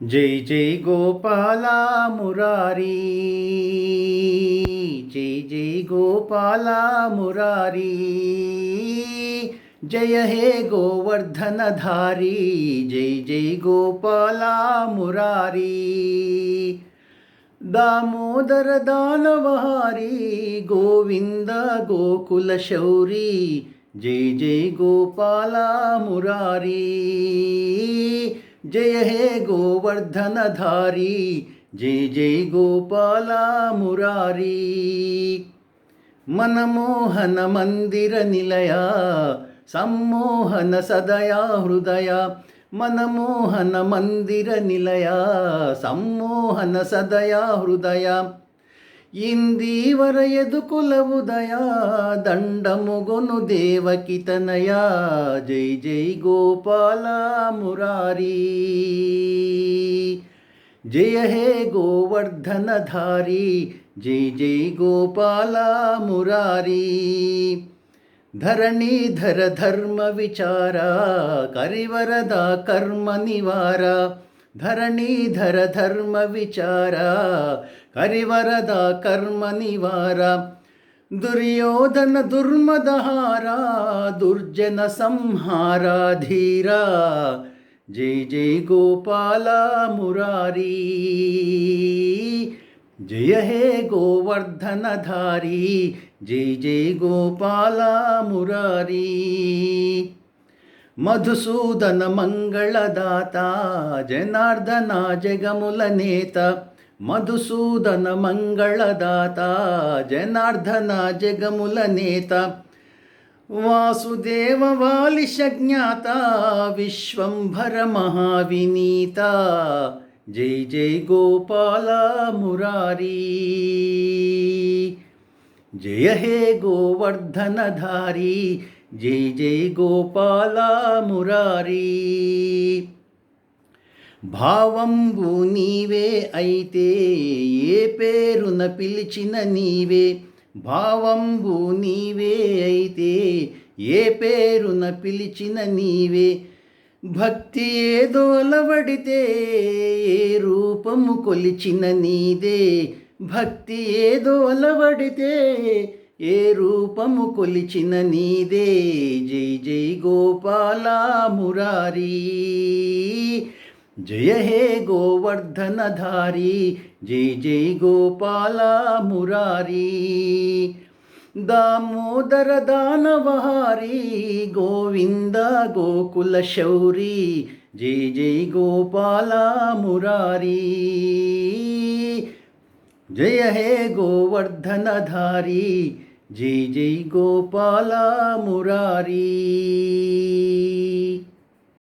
జై జై గోపాల మురారి జై జై గోపాల మురారి జయ హే గోవర్ధనధారి జై జై గోపాల మురారి దామోదర దానవహారి గోవింద గోకుల శౌరి జై జై గోపాల మురారి జయ హే గోవర్ధనధారీ జై జై గోపాల మురారీ. మనమోహన మందిర నిలయ సమ్మోహన సదయా హృదయ. మనమోహన మందిర నిలయ సమ్మోహన సదయా హృదయ. ఇందీవర ఎదుకులవు దయా దండముగొను దేవకి తనయ. జై జై గోపాల మురారీ. జయ హే గోవర్ధనధారీ జై జై గోపాల మురారీ. ధరణీధర ధర్మ విచారా కరివరద కర్మ నివారా. ధరణీధర ధర్మ విచార కరివరద కర్మ నివార దుర్యోధన దుర్మదహార దుర్జన సంహార ధీరా జై జై గోపాల మురారి జయ హే గోవర్ధనధారి జై జై గోపాల మురారి మధుసూదన మంగళదాత జనార్దన జగముల నేత మధుసూదన మంగళదాత జనార్దన జగముల నేత వాసుదేవ వాలిష జ్ఞాత విశ్వంభర మహావినీత జై జై గోపాల మురారీ. జయ హే గోవర్ధనధారీ జై జై గోపాల మురారి. భావంబు నీవే అయితే ఏ పేరున పిలిచిన నీవే. భావంబు నీవే అయితే ఏ పేరున పిలిచిన నీవే. భక్తి ఏదో అలవడితే ఏ రూపము కొలిచిన నీదే. భక్తి ఏదో అలవడితే ఏ రూపము కొలిచిన నీదే? జై జై గోపాల మురారీ. జయ హే గోవర్ధనధారీ. జై జై గోపాల మురారీ. దామోదర దానవహారీ. గోవింద గోకుల శౌరీ. జై జై గోపాల మురారీ. జయ హే గోవర్ధనధారీ. జై జై గోపాల మురారి